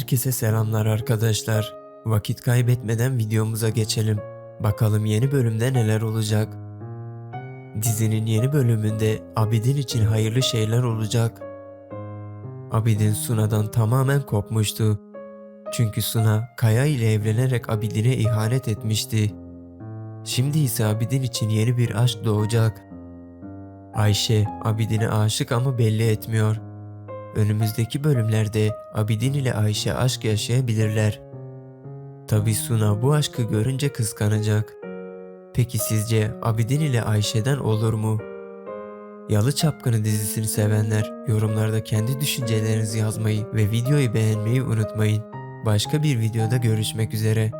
Herkese selamlar arkadaşlar. Vakit kaybetmeden videomuza geçelim. Bakalım yeni bölümde neler olacak. Dizinin yeni bölümünde Abidin için hayırlı şeyler olacak. Abidin Suna'dan tamamen kopmuştu. Çünkü Suna Kaya ile evlenerek Abidin'e ihanet etmişti. Şimdi ise Abidin için yeni bir aşk doğacak. Ayşe Abidin'e aşık ama belli etmiyor. Önümüzdeki bölümlerde Abidin ile Ayşe aşk yaşayabilirler. Tabi Suna bu aşkı görünce kıskanacak. Peki sizce Abidin ile Ayşe'den olur mu? Yalı Çapkını dizisini sevenler yorumlarda kendi düşüncelerinizi yazmayı ve videoyu beğenmeyi unutmayın. Başka bir videoda görüşmek üzere.